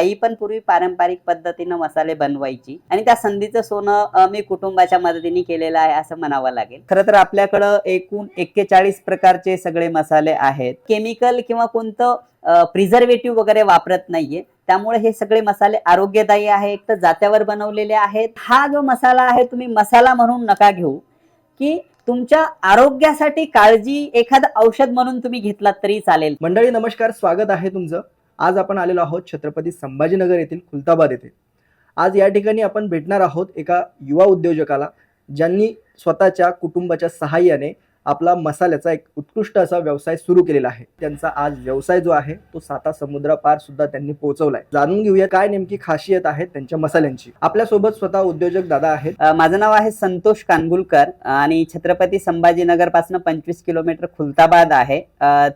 आई पण पूर्वी पारंपरिक पद्धतीनं मसाले बनवायची. आणि त्या संधीचं सोनं मी कुटुंबाच्या मदतीने केलेलं आहे असं म्हणावं लागेल. खरं तर आपल्याकडं एकूण एक्केचाळीस प्रकारचे सगळे मसाले आहेत. केमिकल किंवा कोणतं प्रिझर्वेटिव्ह वगैरे वापरत नाहीये. त्यामुळे हे सगळे मसाले आरोग्यदायी आहे एक तर जात्यावर बनवलेले आहेत. हा जो मसाला आहे तुम्ही मसाला म्हणून नका घेऊ. की तुमच्या आरोग्यासाठी काळजी एखादं औषध म्हणून तुम्ही घेतलात तरी चालेल. मंडळी नमस्कार. स्वागत आहे तुमचं. आज आपण आलेलो आहोत छत्रपती संभाजीनगर येथील खुलताबाद येथे. आज या ठिकाणी आपण भेटणार आहोत एका युवा उद्योजकाला ज्यांनी स्वतःच्या कुटुंबाच्या सहाय्याने आपला मसाल्याचा एक उत्कृष्ट असा व्यवसाय सुरू केलेला आहे. त्यांचा आज व्यवसाय जो आहे तो साता समुद्रापार सुद्धा त्यांनी पोहोचवलाय. जाणून घेऊया काय नेमकी खासियत आहे त्यांच्या मसाल्यांची. आपल्यासोबत स्वतः उद्योजक दादा आहेत. माझं नाव आहे संतोष कानगुलकर आणि छत्रपती संभाजीनगरपासून पंचवीस किलोमीटर खुलताबाद आहे.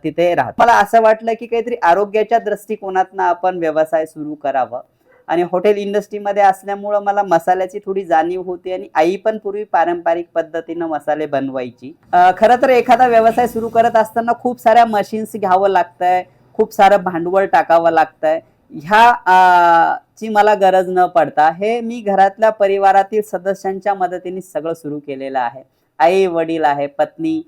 तिथे राहतो. मला असं वाटलं की काहीतरी आरोग्याच्या दृष्टिकोनातनं आपण व्यवसाय सुरू करावं. आणि हॉटेल इंडस्ट्रीमध्ये असल्यामुळं मला मसाल्याची थोडी जाणीव होती आणि आई पण पूर्वी पारंपरिक पद्धतीनं मसाले बनवायची. खरं तर एखादा व्यवसाय सुरू करत असताना खूप साऱ्या मशीन्स घ्यावं लागतंय खूप सारं भांडवल टाकावं लागतंय. ह्या ची मला गरज न पडता हे मी घरातल्या परिवारातील सदस्यांच्या मदतीने सगळं सुरू केलेलं आहे. आई वडील आहे पत्नी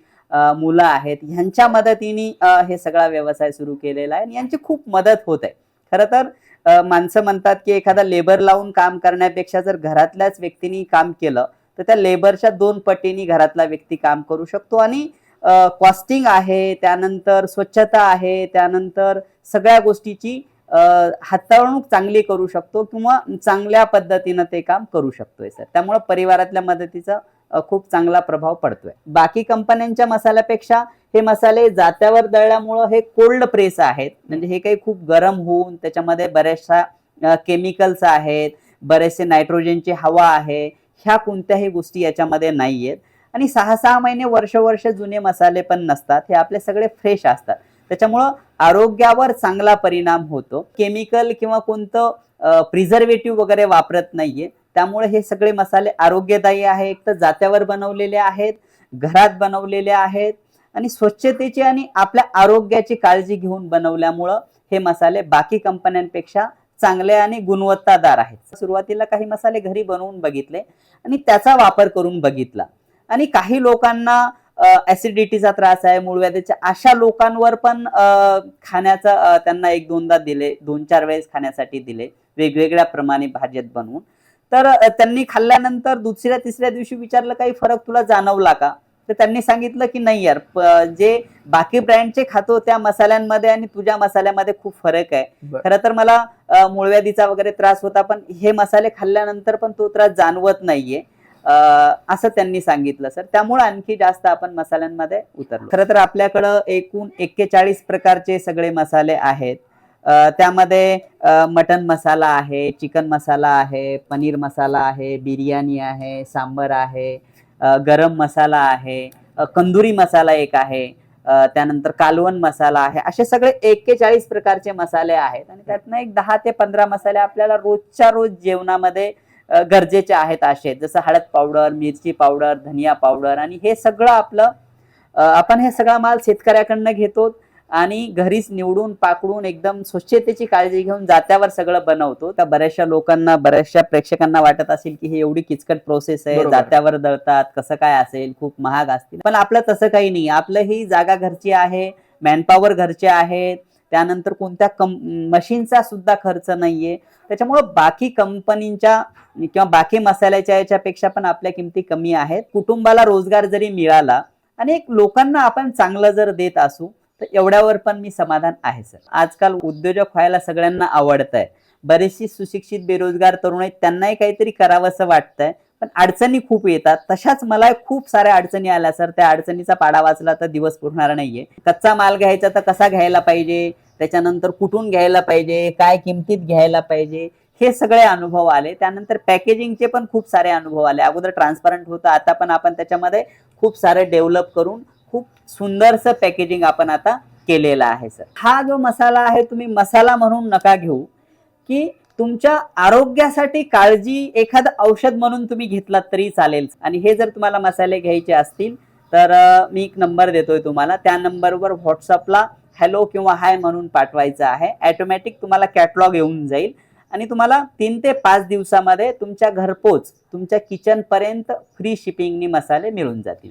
मुलं आहेत ह्यांच्या मदतीने हे सगळा व्यवसाय सुरू केलेला आहे आणि यांची खूप मदत होत आहे. खरं तर माणसं म्हणतात की एखादा लेबर लावून काम करण्यापेक्षा जर घरातल्याच व्यक्तीने काम केलं तर त्या लेबरच्या दोन पटीने घरातला व्यक्ती काम करू शकतो. आणि कॉस्टिंग आहे त्यानंतर स्वच्छता आहे त्यानंतर सगळ्या गोष्टीची हाताळणूक चांगली करू शकतो किंवा चांगल्या पद्धतीनं ते काम करू शकतोय सर. त्यामुळे परिवारातल्या मदतीचं खूप चांगला प्रभाव पडतोय. बाकी कंपन्यांच्या मसाल्यापेक्षा हे मसाले जात्यावर दळल्यामुळं हे कोल्ड प्रेस आहेत. म्हणजे हे काही खूप गरम होऊन त्याच्यामध्ये बऱ्याचशा केमिकल्स आहेत बरेचसे नायट्रोजनची हवा आहे ह्या कोणत्याही गोष्टी याच्यामध्ये नाही आहेत आणि सहा सहा महिने वर्ष वर्ष जुने मसाले पण नसतात. हे आपले सगळे फ्रेश असतात. त्याच्यामुळं आरोग्यावर चांगला परिणाम होतो. केमिकल किंवा कोणतं प्रिझर्वेटिव्ह वगैरे वापरत नाहीये. त्यामुळे हे सगळे मसाले आरोग्यदायी आहे एक तर जात्यावर बनवलेले आहेत घरात बनवलेले आहेत. आणि स्वच्छतेची आणि आपल्या आरोग्याची काळजी घेऊन बनवल्यामुळं हे मसाले बाकी कंपन्यांपेक्षा चांगले आणि गुणवत्तादार आहेत. सुरुवातीला काही मसाले घरी बनवून बघितले आणि त्याचा वापर करून बघितला. आणि काही लोकांना ऍसिडिटीचा त्रास आहे मूळव्याधीच्या अशा लोकांवर पण खाण्याचा त्यांना एक दोनदा दिले दोन चार वेळेस खाण्यासाठी दिले वेगवेगळ्या प्रमाणे भाज्यात बनवून. तर त्यांनी खाल्ल्यानंतर दुसऱ्या तिसऱ्या दिवशी विचारलं काही फरक तुला जाणवला का? तर त्यांनी सांगितलं की नाही यार जे बाकी ब्रँडचे खातो त्या मसाल्यांमध्ये आणि तुझ्या मसाल्यामध्ये खूप फरक आहे. खरं तर मला मूळव्याधीचा वगैरे त्रास होता पण हे मसाले खाल्ल्यानंतर पण तो त्रास जाणवत नाहीये. असं त्यांनी सांगितलं सर. त्यामुळे आणखी जास्त आपण मसाल्यांमध्ये उतरलो. खरं तर आपल्याकडं एकूण एक्केचाळीस प्रकारचे सगळे मसाले आहेत. त्यामध्ये मटन मसाला आहे चिकन मसाला आहे पनीर मसाला आहे बिर्याणी आहे सांबर आहे गरम मसाला आहे कंदुरी मसाला एक आहे त्यानंतर कालवण मसाला आहे असे सगळे एक्केचाळीस प्रकारचे मसाले आहेत आणि त्यातनं एक दहा ते पंधरा मसाले आपल्याला रोजच्या रोज जेवणामध्ये गरजेचे आहेत असे जसं हळद पावडर मिरची पावडर धनिया पावडर आणि हे सगळं आपलं आपण हे सगळा माल शेतकऱ्याकडनं घेतो आणि घरीच निवडून पाकडून एकदम स्वच्छतेची काळजी घेऊन जात्यावर सगळं बनवतो. त्या बऱ्याचशा लोकांना बऱ्याचशा प्रेक्षकांना वाटत असेल की हे एवढी किचकट प्रोसेस आहे. जात्यावर दळतात कसं काय असेल खूप महाग असतील. पण आपलं तसं काही नाही. आपलं ही जागा घरची आहे मॅनपॉवर घरचे आहेत. त्यानंतर कोणत्या कम मशीनचा सुद्धा खर्च नाहीये. त्याच्यामुळं बाकी कंपनीच्या किंवा बाकी मसाल्याच्या याच्यापेक्षा पण आपल्या किमती कमी आहेत. कुटुंबाला रोजगार जरी मिळाला आणि एक लोकांना आपण चांगलं जर देत असू तर एवढ्यावर पण मी समाधान आहे सर. आजकाल उद्योजक व्हायला सगळ्यांना आवडत आहे बरेचशी सुशिक्षित बेरोजगार तरुण आहेत त्यांनाही काहीतरी करावंसं वाटतंय पण अडचणी खूप येतात. तशाच मला खूप साऱ्या अडचणी आल्या सर. त्या अडचणीचा पाडा वाचला तर दिवस पुरणार नाहीये. कच्चा माल घ्यायचा तर कसा घ्यायला पाहिजे? त्याच्यानंतर कुठून घ्यायला पाहिजे? काय किमतीत घ्यायला पाहिजे? हे सगळे अनुभव आले. त्यानंतर पॅकेजिंगचे पण खूप सारे अनुभव आले. अगोदर ट्रान्सपरंट होतं आता पण आपण त्याच्यामध्ये खूप सारे डेव्हलप करून खूप सुंदरसं पॅकेजिंग आपण आता केलेलं आहे सर हा जो मसाला आहे तुम्ही मसाला म्हणून नका घेऊ की तुमच्या आरोग्यासाठी काळजी एखादं औषध म्हणून तुम्ही घेतलात तरी चालेल. आणि हे जर तुम्हाला मसाले घ्यायचे असतील तर मी एक नंबर देतोय तुम्हाला. त्या नंबरवर व्हॉट्सअपला हॅलो किंवा हाय म्हणून पाठवायचं आहे. ॲटोमॅटिक तुम्हाला कॅटलॉग येऊन जाईल. आणि तुम्हाला तीन ते पाच दिवसामध्ये तुमच्या घरपोच तुमच्या किचनपर्यंत फ्री शिपिंगनी मसाले मिळून जातील.